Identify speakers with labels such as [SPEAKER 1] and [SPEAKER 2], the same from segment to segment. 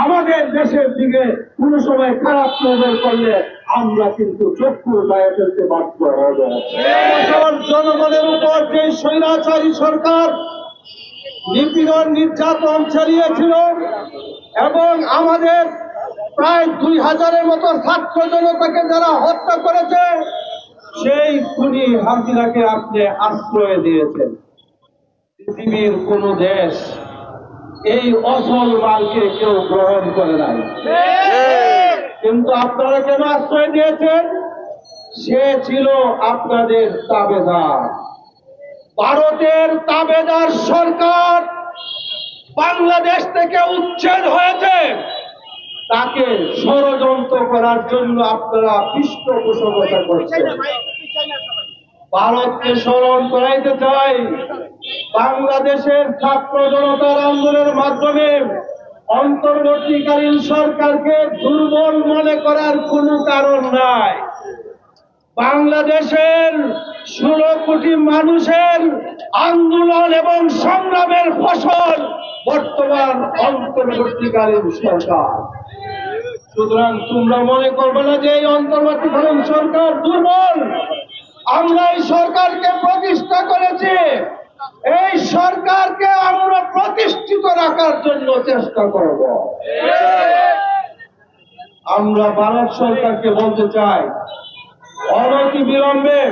[SPEAKER 1] আমাদের দেশের দিকে কোনো সময় খারাপ নজর করলে আমরা কিন্তু চক্ষু গায়ে ফেলতে বাধ্য হব। জনগণের উপর যে স্বৈরাচারী সরকার, নিপীড়ন, নির্যাতন চালিয়েছিল এবং আমাদের প্রায় দুই হাজারের মতো ছাত্র জনতাকে যারা হত্যা করেছে, সেই খুনি হাসিনাকে আপনি আশ্রয় দিয়েছেন। পৃথিবীর কোন দেশ এই অসল মালকে কেউ গ্রহণ করে নাই। কিন্তু আপনারা কেন আশ্রয় দিয়েছেন সে ছিল আপনাদের তাবেদার। ভারতের তাবেদার সরকার বাংলাদেশ থেকে উচ্ছেদ হয়েছে। তাকে ষড়যন্ত্র করার জন্য আপনারা পৃষ্ঠপোষকতা করছেন। ভারতকে স্মরণ করাইতে চাই। বাংলাদেশের ছাত্র জনতার আন্দোলনের মাধ্যমে অন্তর্বর্তীকালীন সরকারকে দুর্বল মনে করার কোনো কারণ নাই। বাংলাদেশের ষোলো কোটি মানুষের আন্দোলন এবং সংগ্রামের ফসল বর্তমান অন্তর্বর্তীকালীন সরকার। সুতরাং তোমরা মনে করবে না যে এই অন্তর্বর্তীকালীন সরকার দুর্বল। আমরা এই সরকারকে প্রতিষ্ঠা করেছি। এই সরকারকে আমরা প্রতিষ্ঠিত রাখার জন্য চেষ্টা করব। আমরা ভারত সরকারকে বলতে চাই, অনতি বিলম্বে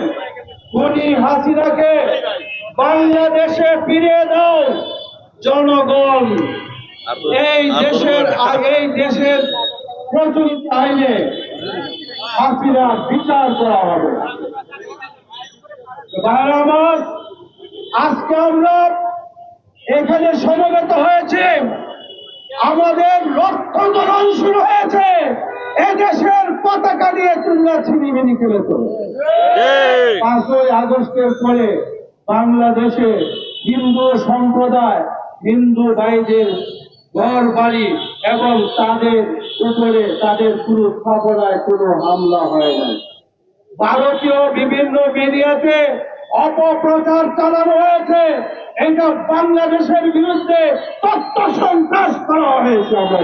[SPEAKER 1] খুনি হাসিনাকে বাংলাদেশে ফিরিয়ে দাও, জনগণ। এই দেশের এই দেশের প্রচলিত আইনে হাসিনা বিচার করা হবে। আমার আজকে আমরা এখানে সমবেত হয়েছে। আমাদের রক্তকরণ শুরু হয়েছে। এদেশের পতাকা নিয়ে তোমরা ছিনিমিনি খেলেছ। পাঁচই আগস্টের পরে বাংলাদেশে হিন্দু সম্প্রদায় হিন্দু ভাইদের ঘর বাড়ি এবং তাদের উপরে তাদের কোনো স্থাপনায় কোনো হামলা হয় নাই। ভারতীয় বিভিন্ন মিডিয়াতে অপপ্রচার চালানো হয়েছে এটা বাংলাদেশের বিরুদ্ধে তথ্য সন্ত্রাস করা হয়েছে আমরা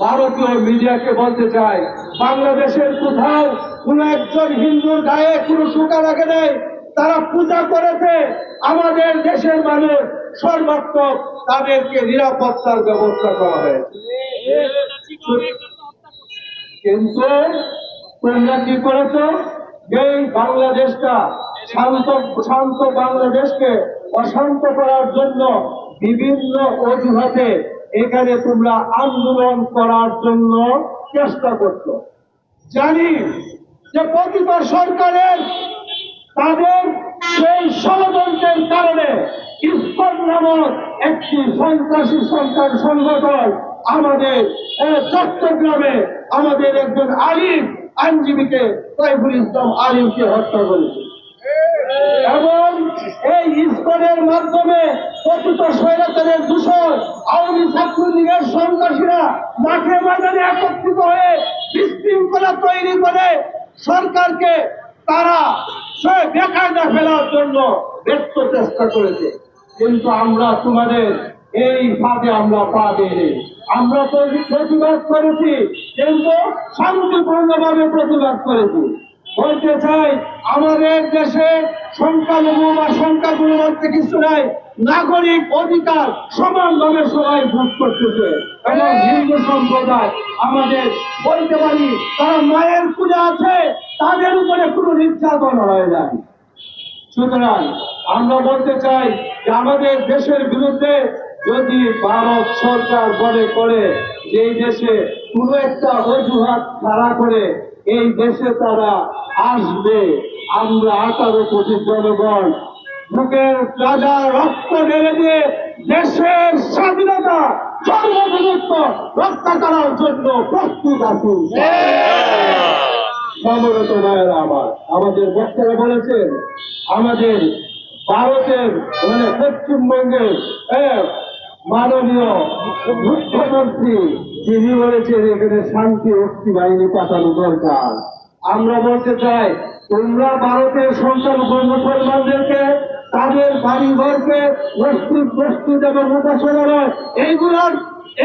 [SPEAKER 1] ভারতীয় মিডিয়াকে বলতে চাই বাংলাদেশের কোথাও কোন একজন হিন্দুর গায়ে কোনো টুকা রাখে নেই তারা পূজা করেছে আমাদের দেশের মানুষ সর্বাত্মক তাদেরকে নিরাপত্তার ব্যবস্থা করা হয়েছে কিন্তু তোমরা কি করেছ এই বাংলাদেশটা শান্ত শান্ত বাংলাদেশকে অশান্ত করার জন্য বিভিন্ন অজুহাতে এখানে তোমরা আন্দোলন করার জন্য চেষ্টা করছ। জানি যে প্রকৃত সরকারের তাদের সেই ষড়যন্ত্রের কারণে ইস্কন নামক একটি সন্ত্রাসী সরকার সংগঠন আমাদের চট্টগ্রামে আমাদের একজন আলিম আইনজীবীকে সাইফুল ইসলাম আলিমকে হত্যা করেছে। এবং এই ইস্কনের মাধ্যমে প্রকৃত স্বৈরাচারের দূষণ, আওয়ামী ছাত্রলীগের সন্ত্রাসীরা মাঠে ময়দানে একত্রিত হয়ে বিশৃঙ্খলা তৈরি করে সরকারকে তারা সে বেকায়দা ফেলার জন্য ব্যর্থ চেষ্টা করেছে। কিন্তু আমরা তোমাদের এই ফাঁদে আমরা পা দিইনি আমরা তো প্রতিবাদ করেছি, কিন্তু শান্তিপূর্ণভাবে প্রতিবাদ করেছি। বলতে চাই, আমাদের দেশে সংখ্যালঘু বা সংখ্যাগুরু বলতে কিছু নাই, নাগরিক অধিকার সমানভাবে সবাই ভোগ করতেছে। এবং হিন্দু সম্প্রদায় আমাদের বলতে পারি, তারা মায়ের পূজা আছে, তাদের উপরে কোনো নির্যাতন হয় নাই। সুতরাং আমরা বলতে চাই যে আমাদের দেশের বিরুদ্ধে যদি ভারত সরকার মনে করে যে দেশে কোনো একটা অজুহাত খাড়া করে এই দেশে তারা আসবে। আমরা আঠারো কোটি জনগণ। বুকের রাজা রক্ত ঢেলে দিয়ে দেশের স্বাধীনতা সর্বভূমিত্ব রক্ষা করার জন্য প্রস্তুত আছি। সমরত ভাইয়েরা আমার আমাদের বক্তারা বলেছেন আমাদের ভারতের মানে পশ্চিমবঙ্গের আহ, তিনি বলেছেন এখানে শান্তি রক্ষী বাহিনী পাঠানো দরকার। আমরা বলতে চাই, তোমরা ভারতের সংখ্যালঘু মুসলমানদেরকে তাদের বাড়ি ঘরকে মসজিদ মসজিদ এবং উপাসনালয় এইগুলার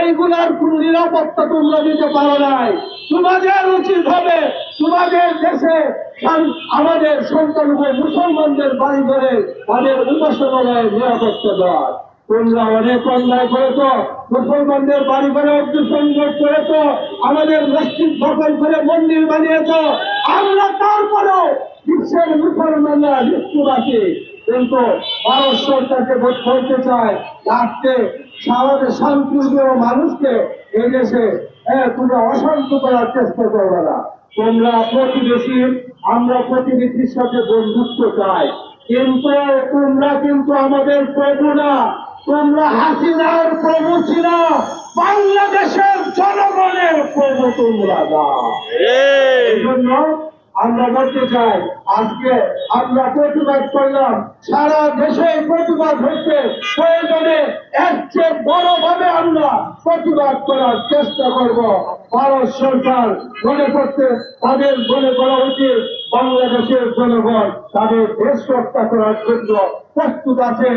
[SPEAKER 1] এইগুলার কোন নিরাপত্তা তোমরা দিতে পারো নাই। তোমাদের উচিত হবে, তোমাদের দেশে আমাদের সন্তানকে মুসলমানদের বাড়ি ঘরে তাদের উপাসনালয়ের নিরাপত্তা দেওয়া তোমরা অনেক অন্যায় করেছ মুসলমানদের বাড়ি ঘরে অগ্নিসংযোগ করেছ আমাদের মসজিদ দখল করে মন্দির বানিয়েছ আমরা তারপরেও বিশ্বের মুসলমানরা মৃত্যুবাসী কিন্তু ভারত সরকারকে বোধ করতে চায় আজকে আমাদের শান্তিপ্রিয় মানুষকে এই দেশে হ্যাঁ, তোমরা অশান্ত করার চেষ্টা করবে না। তোমরা প্রতিবেশী আমরা প্রতিবেশীর সাথে বন্ধুত্ব চাই। কিন্তু তোমরা কিন্তু আমাদের প্রভু না। তোমরা হাসিনার প্রভু ছিল বাংলাদেশের জনগণের প্রভু তোমরা জন্য আমরা বলতে চাই আজকে আমরা প্রতিবাদ করলাম সারা দেশে প্রতিবাদ হচ্ছে প্রয়োজনে এর চেয়ে বড় ভাবে আমরা প্রতিবাদ করার চেষ্টা করব। ভারত সরকার মনে করতে তাদের মনে করা উচিত বাংলাদেশের জনগণ তাদের দেশ রক্ষা করার জন্য প্রস্তুত আছে।